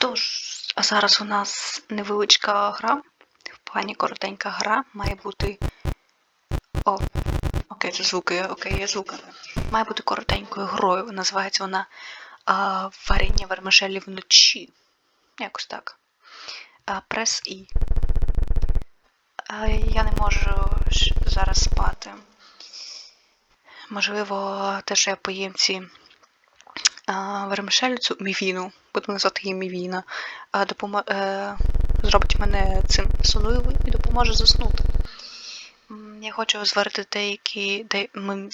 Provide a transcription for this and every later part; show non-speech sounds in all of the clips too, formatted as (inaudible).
Тож, а зараз у нас невеличка гра. В плані коротенька гра. Має бути. О, окей, це звуки, окей, є звуки. Має бути коротенькою грою. Називається вона а, Варіння вермишелі вночі. Якось так. А, прес І. А, я не можу зараз спати. Можливо, те, що я поїм ці вермишелю, мівіну, буду назвати її мівіна, а, е, зробить мене цим сонливим і допоможе заснути. Я хочу зварити деякі, де,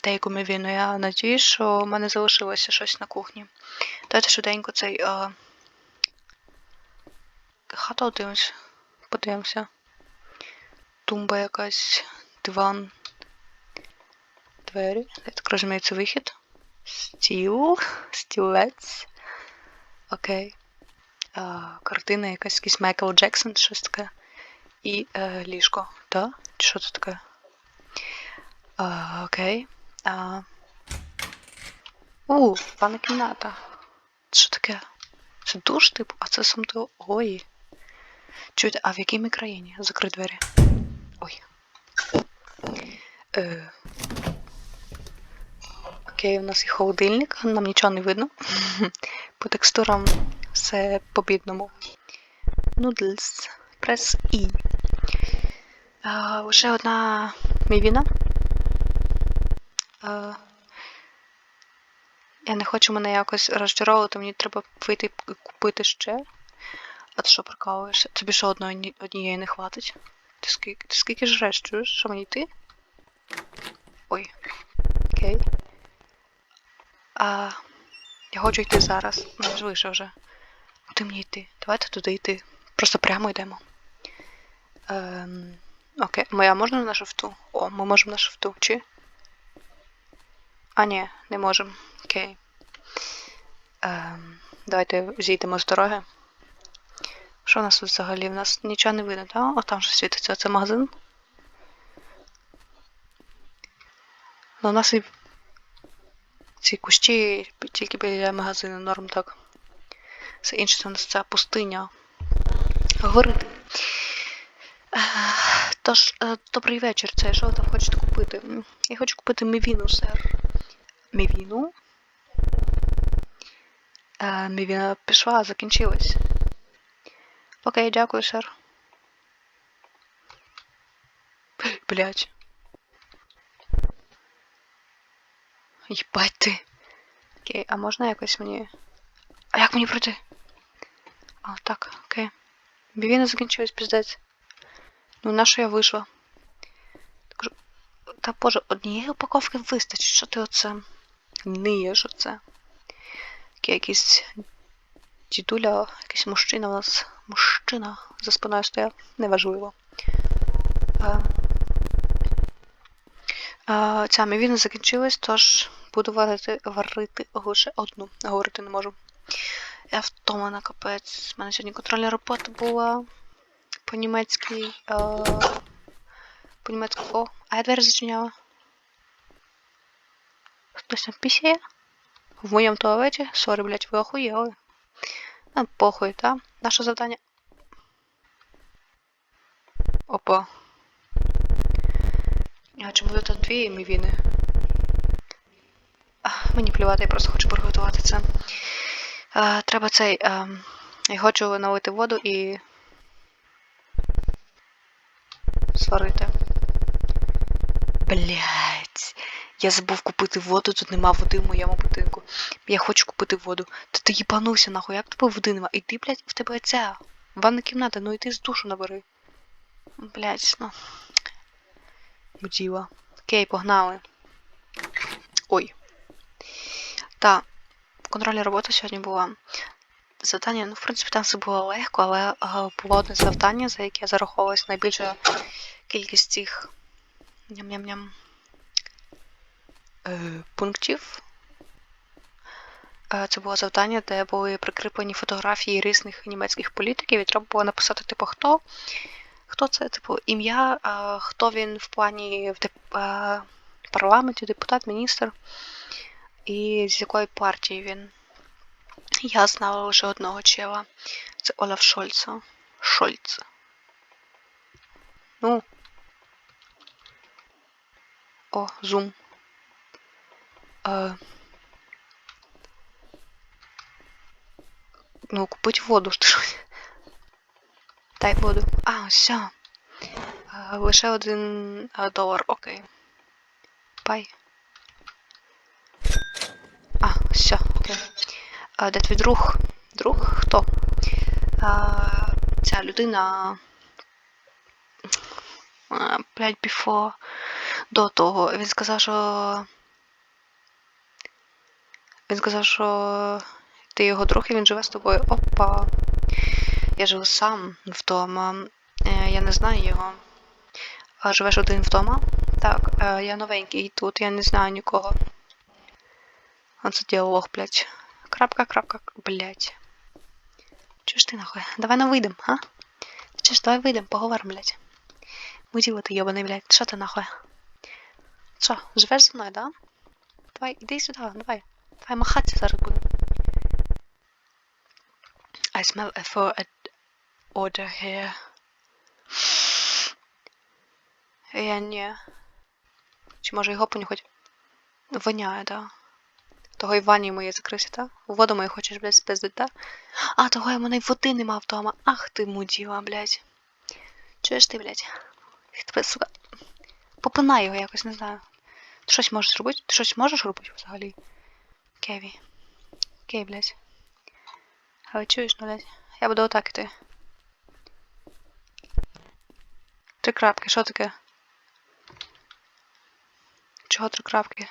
деяку мівіну. Я надіюсь, що в мене залишилося щось на кухні. Давайте швиденько цей. А... Хата дивимось. Подивимося. Тумба якась, диван, двері. Я так розумію, це вихід. Стіл, стілець. Окей. А, картина якась якийсь Майкл Джексон, щось таке. І е, ліжко. Чи що це таке? Окей. А... У, ванна кімната. Що таке? Це душ, типу, а це сам то. Ой. Чуєте, а в якій ми країні? Закрий двері. Ой. Е... Окей, у нас є холодильник, нам нічого не видно. (laughs) По текстурам все по-бідному. Noodles. Прес І. Лише одна мівіна. А, я не хочу мене якось розчаровувати, мені треба вийти і купити ще. А ти що прикалуєшся? Тобі що одної, однієї не хватить? Ти скільки, ти скільки жреш, чуєш? Що мені йти? Ой. Окей. А, я хочу йти зараз. Ну, ж вже. Куди мені йти? Давайте туди йти. Просто прямо йдемо. Ем, окей, моя можна на шифту? О, ми можемо на шифту, чи? А, ні, не можемо. Окей. Ем, давайте зійдемо з дороги. Що у нас тут взагалі? У нас нічого не видно, так? О, там же світиться. Це магазин. Ну, у нас і ці кущі тільки біля магазину, норм так. Все інше це у нас ця пустиня. Горити. Е, Тож, е, добрий вечір. Це що ви там хочете купити? Я хочу купити мівіну, сер. Мівіну? Е, Мівіна пішла, закінчилась. Окей, дякую, сер. Блять. Єбать ти. Окей, а можна якось мені. А як мені пройти? А, так, окей. Мівіна закінчилась, піздець. Ну, на що я вийшла? Та боже, однієї упаковки вистачить, що ти оце ниєш оце. Такий якийсь дідуля, якийсь мужчина у нас. Мужчина за спиною стояв. Неважливо. А, а, ця мівіна закінчилась, тож буду варити, варити лише одну. Говорити не можу. Я втомлена капець. У мене сьогодні контрольна робота була по-німецькій. Е, по-німецьку. О, а я двері зачиняла. Хтось там пісяє? В моєму туалеті? Сорі, блядь, ви охуєли. А, похуй, та? Наше завдання. Опа. А чому тут дві мівіни? Мені плювати, я просто хочу приготувати це. А, треба цей. А, я хочу налити воду і. Сварити. Блять. Я забув купити воду, тут нема води в моєму будинку. Я хочу купити воду. Та ти їбанувся нахуй, як тебе води нема? Іди, блядь, в тебе ця. Ванна кімната, ну іди з душу набери. Блять, ну. Муділа. Окей, погнали. Ой. Та, контрольна робота сьогодні була. Завдання, ну, в принципі, там все було легко, але а, було одне завдання, за яке зараховувалась найбільша кількість цих ням-ням-ням е, пунктів. Е, Це було завдання, де були прикріплені фотографії різних німецьких політиків, і треба було написати, типу, хто, хто це, типу, ім'я, хто він в плані в деп- е, парламенті, депутат, міністр, і з якої партії він. Я знала лише одного чела. Це Олаф Шольца. Шольц. Ну. О, зум. Е, ну, купить воду, що ж. Дай воду. А, все. Е, лише один е, долар, окей. Пай. Все, окей. А, де твій друг? Друг? Хто? А, ця людина. А, блядь, before. До того. Він сказав, що. Він сказав, що ти його друг і він живе з тобою. Опа. Я живу сам вдома. Е, Я не знаю його. Живеш один вдома? Так, е, я новенький тут, я не знаю нікого. Оце діалог, блядь. Крапка, крапка, блядь. Чого ж ти нахуй? Давай на вийдем, а? Чи ж давай вийдем, поговоримо, блядь. Муділо ти йобаний, блядь. Що ти нахуй? Що, живеш зі мною, да? Давай, іди сюди, давай. Давай махатися зараз буду. I smell a for a order here. Я не. Чи може його понюхати? Воняє, да. Того і в ванні моє закрився, так? У воду мою хочеш, блядь, спиздити, так? А, того я мене й води нема вдома. Ах ти муділа, блядь. Чуєш ти, блядь? Тебе, сука. Попинай його якось, не знаю. Ти щось можеш зробити? Ти щось можеш робити взагалі? Кеві. Окей, блядь. Але чуєш, ну, блядь? Я буду отак іти. Три крапки, що таке? Чого три крапки?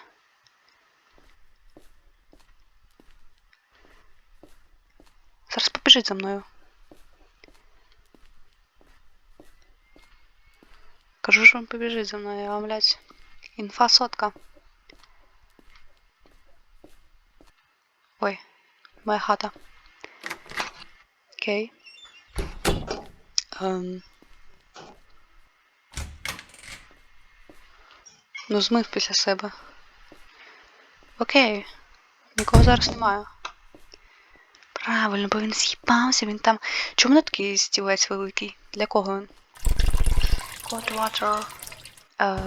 Зараз побіжить за мною. Кажу, що він побіжить за мною, а блядь. Інфа сотка. Ой, моя хата. Окей. Ем. Ну, змив після себе. Окей. Нікого зараз немає. Правильно, бо він з'їбався, він там. Чому не такий стілець великий? Для кого він? Cold water. Е...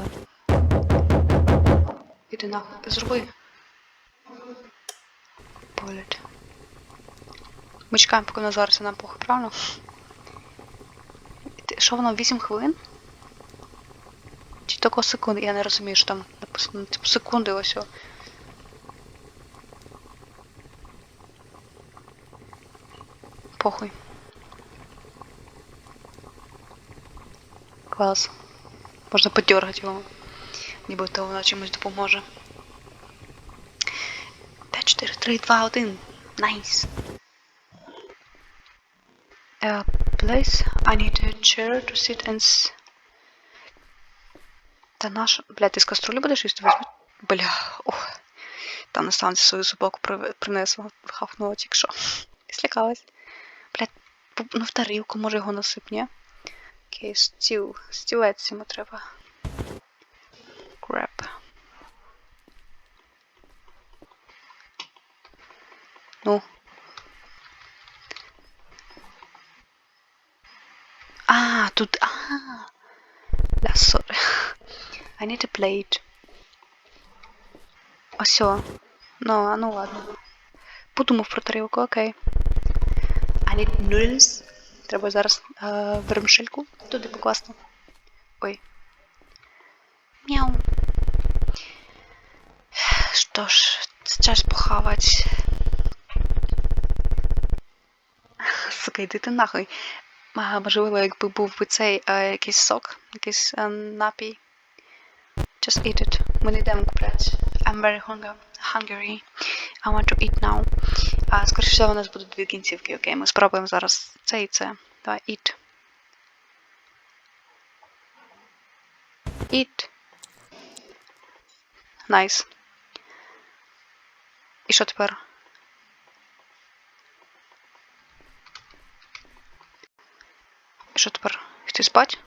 Іди нахуй. Зроби. Політ. Ми чекаємо, поки вона зараз нам похуй, правильно? Що воно, 8 хвилин? Чи тако секунди? Я не розумію, що там написано. Типу секунди ось. о. Похуй. Клас. Можна подергати його. Нібито воно чимось допоможе. 5, 4, 3, 2, 1. Найс. Uh, place. I need a chair to sit and s... Та наш... Бля, ти з каструлі будеш їсти? Візьми. Бля, ох. Там на станції свою собаку при- принесла. Хавнула тільки що. (laughs) Слякалась. Бу- ну тарілку, може його насип, ні? Окей, стіл. Стілець йому треба. Grab. Ну. А, тут. А. Да, сори. I need a plate. Осьо. Ну, а ну ладно. Подумав про тарілку, окей. I need noodles. Треба зараз е, вермишельку туди покласти. Ой. Мяу. Що ж, час похавать. Сука, йди ти нахуй. А, можливо, якби був би цей е, якийсь сок, якийсь е, напій. Just eat it. Ми не йдемо купляти. I'm very hunger, hungry. I want to eat now. А, скоріше всього, у нас будуть дві кінцівки, окей? Ми спробуємо зараз це і це. Давай, eat. Eat. Nice. І що тепер? І що тепер? Йти спати?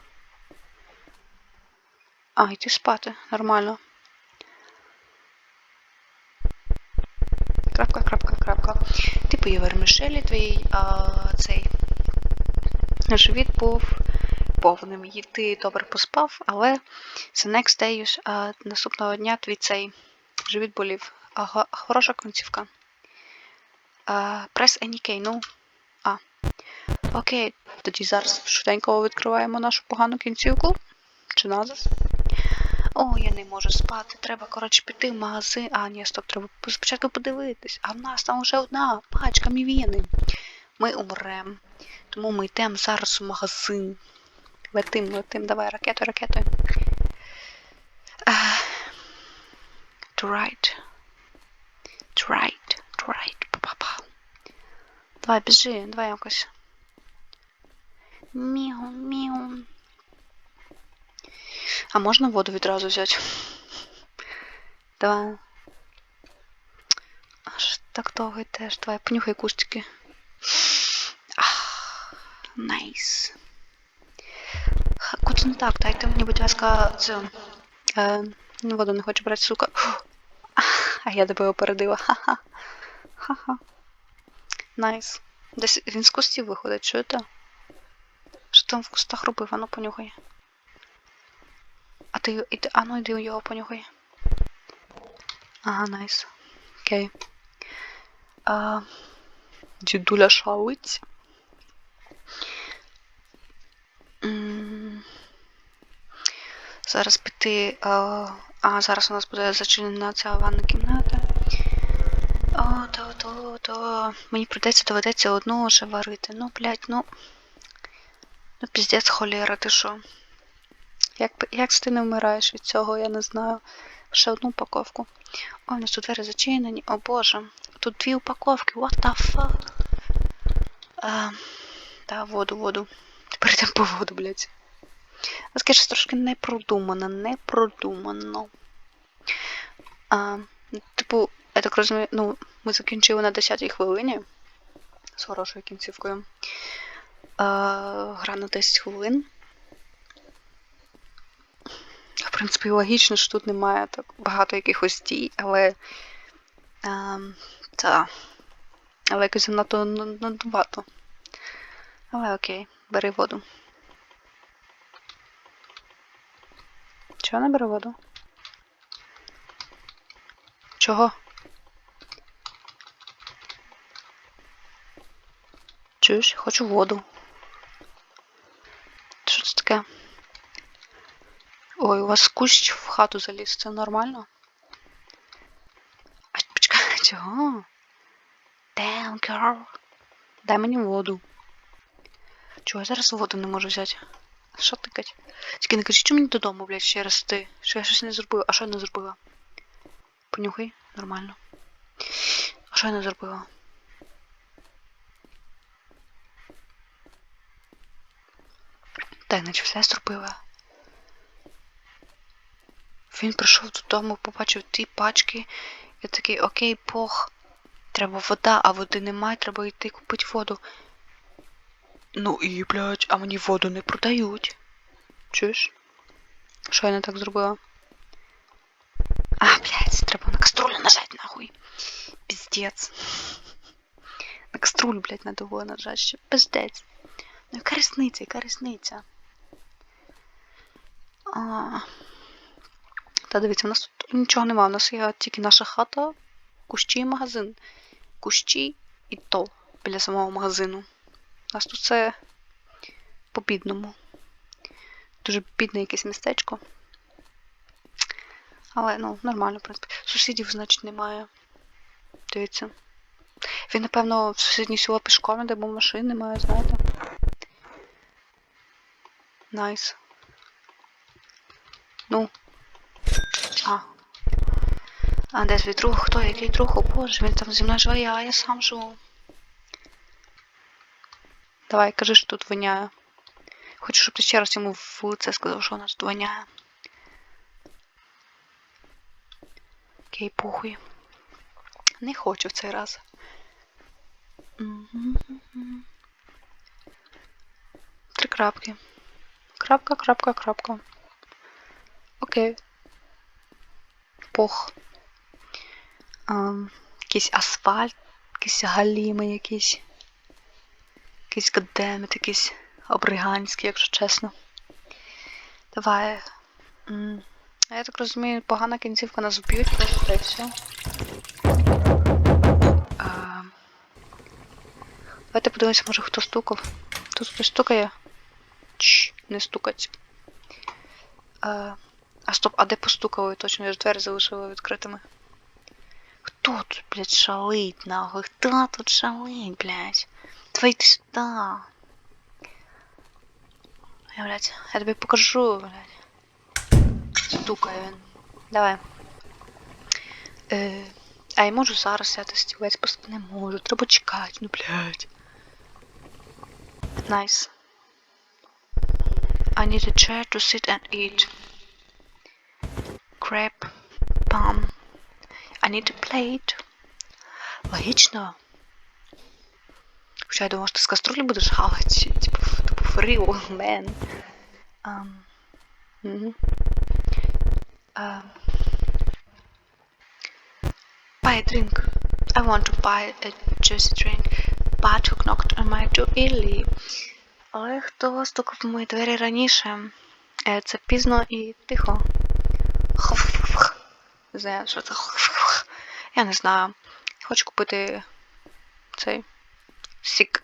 А, йти спати. Нормально. Крапка, крапка, крапка. Ти тупі вермішелі, твій а, цей живіт був повним. І ти добре поспав, але the next day, а, наступного дня твій цей живіт болів. А, хороша кінцівка. А, press any key, ну. А. Окей, тоді зараз швиденько відкриваємо нашу погану кінцівку. Чи назис? О, я не можу спати. Треба, коротше, піти в магазин. А, ні, стоп, треба спочатку подивитись. А в нас там вже одна пачка мівіни. Ми умрем. Тому ми йдемо зараз у магазин. Летим, летим, давай, ракету, ракету. А, to right. To па-па-па. Давай, біжи, давай якось. Мяу, мяу. А можна воду відразу взяти? Давай. Аж так довго йдеш. Давай, понюхай кустики. Найс. Куди не так? Дайте мені, будь ласка, цю. Е, ну, воду не хочу брати, сука. А я тебе опередила. Ха-ха. Ха-ха. Найс. Десь він з кустів виходить, чуєте? Що там в кустах робив? Ану понюхай. Ти іди, а ну йди його понюхай. Ага, найс. Окей. А, дідуля шалить. М, Зараз піти. А, а зараз у нас буде зачинена ця ванна кімната. О, то, то, то. Мені прийдеться, доведеться одну вже варити. Ну, блядь, ну. Ну, піздець холєра, ти що? Як, як ти не вмираєш від цього, я не знаю. Ще одну упаковку. О, у нас тут двері зачинені. О боже. Тут дві упаковки. What the fuck? А, та, воду, воду. Тепер йдемо по воду, блядь. Таке щось трошки не продумано, не продумано. А, типу, я так розумію, ну, ми закінчили на 10-й хвилині. З хорошою кінцівкою. А, гра на 10 хвилин. В принципі, логічно, що тут немає так багато якихось дій, але. Ем, та. Але якось занадто надувато. Але окей, бери воду. Чого не бери воду? Чого? Чуєш, хочу воду. Що це таке? Ой, у вас кущ в хату заліз, це нормально? А почекай, (laughs) чого? Damn, girl. Дай мені воду. Чого я зараз воду не можу взяти? Що тикать? Тільки не кажи, що мені додому, блядь, ще раз ти. Що я щось не зробила. А що я не зробила? Понюхай, нормально. А що я не зробила? Та й наче все зробила. Він прийшов додому, побачив ті пачки. Я такий, окей, пох. Треба вода, а води немає, треба йти купити воду. Ну і, блядь, а мені воду не продають. Чуєш? Що я не так зробила? А, блядь, треба на каструлю нажать, нахуй. Пиздец. На каструлю, блядь, надо було нажать ще. Пиздець. Ну яка різниця, яка різниця? А... Та дивіться, у нас тут нічого немає. У нас є тільки наша хата, кущі і магазин. Кущі і то біля самого магазину. У нас тут все по-бідному. Дуже бідне якесь містечко. Але, ну, нормально, в принципі. Сусідів, значить, немає. Дивіться. Він, напевно, в сусіднє село пішком, де бо машин немає, знаєте. Найс. Ну. А. Де свій друг? Хто? Який друг? О боже, він там зі мною живе, а я сам живу. Давай, кажи, що тут воняє. Хочу, щоб ти ще раз йому в лице сказав, що нас тут воняє. Окей, похуй. Не хочу в цей раз. Три крапки. Крапка, крапка, крапка. Окей. Пох. Якийсь асфальт, Якісь галіми якісь. Якийсь гадемит, якийсь обриганський, якщо чесно. Давай. А я так розумію, погана кінцівка нас вб'ють, просто та й все. А... Давайте подивимося, може хто стукав. Тут хтось стукає. Чш, не стукать. А, а стоп, а де постукали? Точно, я ж двері залишила відкритими. Хто тут, блядь, шалить, нахуй? Хто тут шалить, блядь? Давай йди сюди. Я, блядь, я тобі покажу, блядь. Стукає він. Давай. Е, а я можу зараз сяти стілець, просто не можу. Треба чекати, ну блядь. Nice. I need a chair to sit and eat. Crab. Need a plate. Логічно. Хоча я думала, що ти з каструлі будеш хавати. Типу, типу, real, man. Um, mhm. Um, buy a drink. I want to buy a juicy drink. But who knocked on my door early? Але хто стукав в мої двері раніше? Е, Це пізно і тихо. Не що це. Я не знаю. Хочу купити цей сік.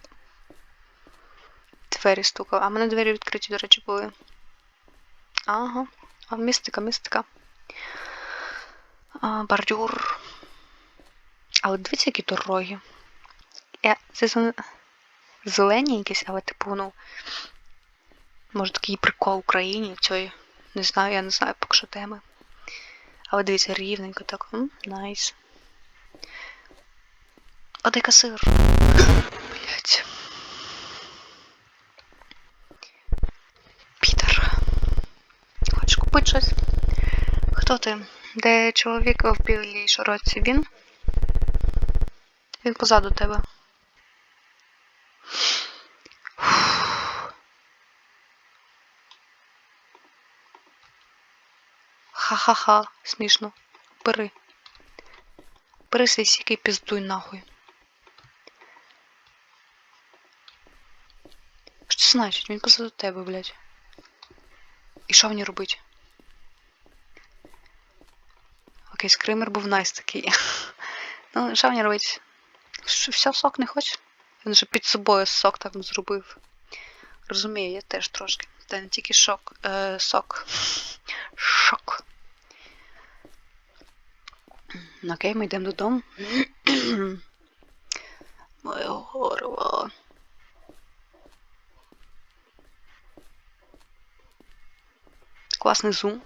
Двері стукав. А в мене двері відкриті, до речі, були. Ага. А містика, містика. А, бордюр. Але дивіться, які дороги. Я, це зелен- зелені якісь, але типу, ну. Може такий прикол Україні цієї. Не знаю, я не знаю поки що теми. Але дивіться, рівненько так. Найс. А де касир? Блять. Пітер. Хочеш купити щось? Хто ти? Де чоловік в білій широці? Він? Він позаду тебе. Ха-ха-ха, смішно. Бери. Бери свій сік і піздуй нахуй. Що це значить? Він позаду тебе, блядь. І що мені робить? Окей, скример був найс такий. ну, що мені робить? Що, все, сок не хоче? Він же під собою сок так зробив. Розумію, я теж трошки. Та не тільки шок. Е, сок. Шок. Ну, Окей, ми йдемо додому. Моє горло. Класний зум.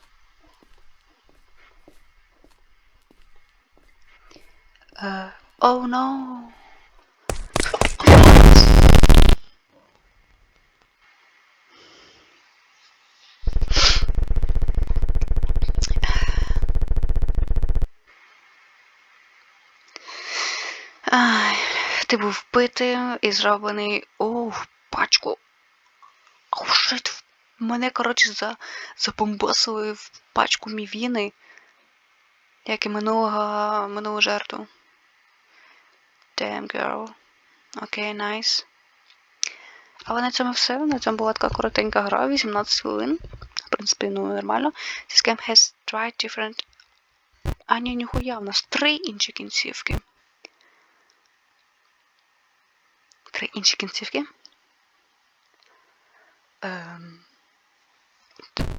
Е, Oh no. Ти був вбитий і зроблений о, пачку. Оу, шит. Мене, коротше, за, забомбосили в пачку мівіни, як і минулого, минулу жертву. Damn girl. Окей, найс. Але на цьому все. На цьому була така коротенька гра, 18 хвилин. В принципі, ну нормально. This game has tried different. А ні, ніхуя, в нас три інші кінцівки. Три інші кінцівки. Ем...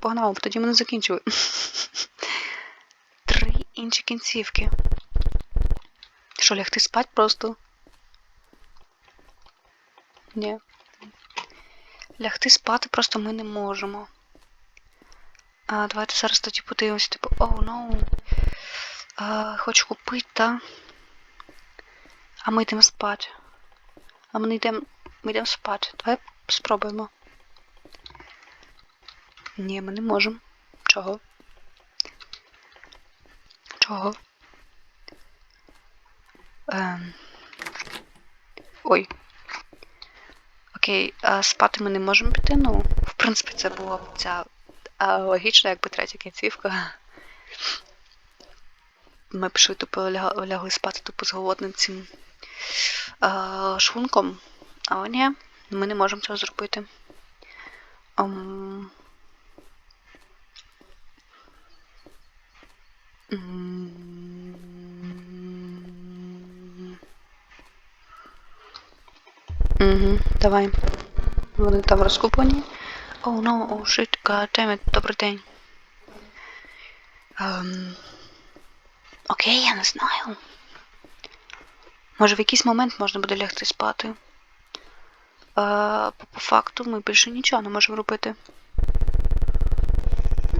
Погнали, тоді ми не закінчили. (laughs) Три інші кінцівки. Що, лягти спать просто? Ні. Лягти спати просто ми не можемо. А, давайте зараз тоді подивимося, типу, оу, oh, no. А, хочу купити, та. А ми йдемо спати. А ми не йдемо. Ми йдемо спати. Давай спробуємо. Ні, ми не можемо. Чого? Чого? Ем... Ой. Окей, а спати ми не можемо піти. Ну, в принципі, це було б ця а, логічно, якби третя кінцівка. Ми пішли тупо ля- лягли спати тупо з голодним цим е, шлунком. Але ні, ми не можемо цього зробити. Ам. Угу, давай. Вони там розкуплені. Oh no, oh shit, god добрий день. Ем, окей, я не знаю. Може в якийсь момент можна буде лягти спати. Е, по, по факту ми більше нічого не можемо робити.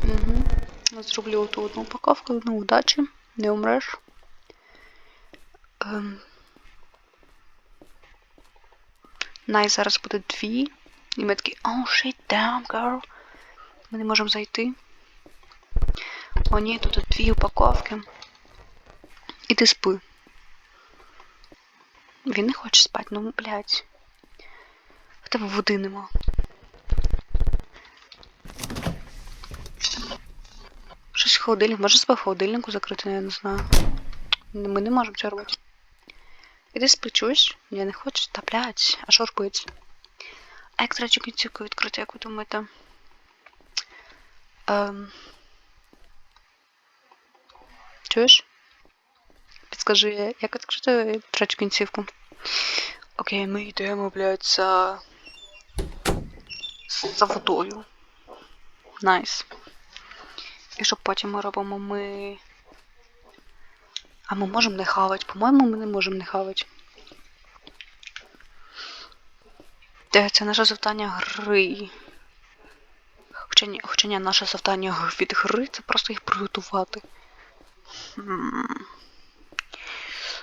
Угу. Зроблю ту одну упаковку, ну удачі, не умреш. Ем. Най зараз буде дві. І ми такі, oh shit, damn, girl. Ми не можемо зайти. О, ні, тут дві упаковки. Іди спи. Він не хоче спати, ну, блядь. В тебе води нема. Щось в холодильник. Може себе холодильнику закрити, я не знаю. Ми не можемо цього робити. Іди спи, чуєш? Я не хочу, та блядь, а що робити? А як третю кінцівку відкрити, як ви думаєте? Ем... Чуєш? Підскажи, як відкрити третю кінцівку? Окей, ми йдемо, блядь, за... за водою. Найс. І що потім ми робимо? Ми... А ми можемо не хавати. По-моєму, ми не можемо не хавати. Це наше завдання гри. Хоча ні, хоча ні, наше завдання від гри це просто їх приготувати.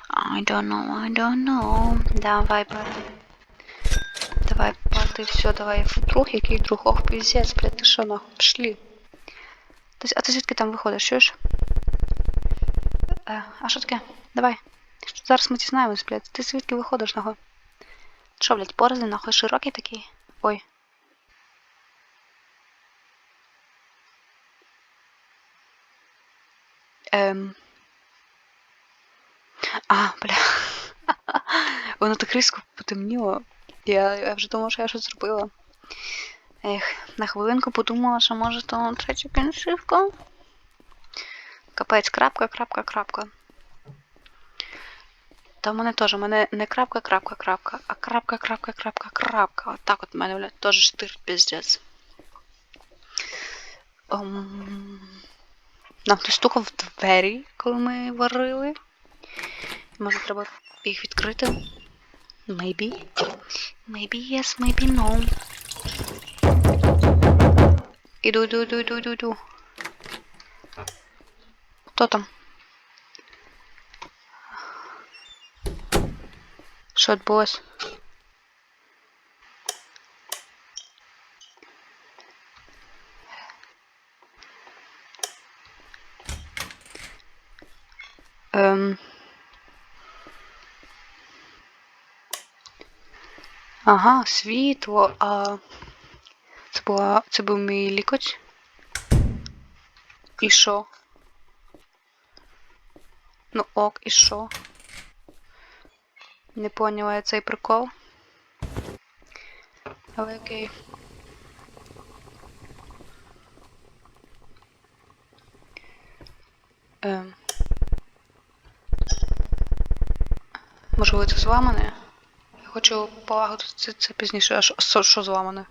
I don't know, I don't know. Давай, пари. Давай, парти, все, давай. Друг, який друг? Ох, піздець, блядь, ти що, нахуй, пішли. А ти звідки там виходиш, чуєш? Е, а що таке? Давай. Зараз ми дізнаємось, блядь. Ти звідки виходиш, нахуй? Що, блядь, борзий, нахуй, широкий такий? Ой. Ем... А, бля. (laughs) Воно так різко потемніло. Я, я вже думала, що я щось зробила. Ех, на хвилинку подумала, що може то третя кінцівка. Капець, крапка, крапка, крапка. Та в мене теж, у мене не крапка, крапка, крапка, а крапка, крапка, крапка, крапка. От так от в мене, блядь, теж штир піздець. Um... Нам хтось стукав в двері, коли ми варили. Може треба їх відкрити? Maybe. Maybe yes, maybe no. Іду, іду, іду, іду, іду, іду. Хто там? Що відбулось? Ем... Ага, світло, а це була. Це був мій лікоть. І що? Ну ок, і що? Не поняла я цей прикол. Але окей. Ем. Можливо, це зламане? Я хочу полагодити це, пізніше. А що зламане?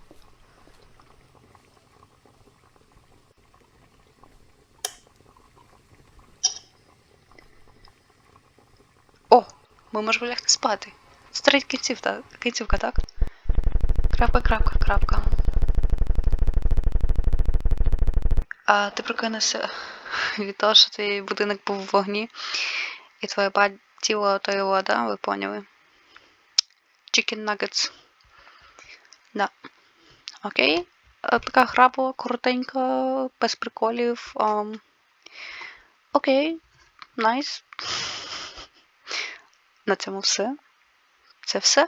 О! Ми можемо лягти спати. Старить кінців, так? Кінцівка, так? Крапка, крапка, крапка. А ти прокинешся (laughs) від того, що твій будинок був в вогні, і твоє тіло то його, да? Ви поняли? Chicken nuggets. Да. Окей. Така гра була коротенька, без приколів. Um... Окей. Найс. На цьому все. Це все.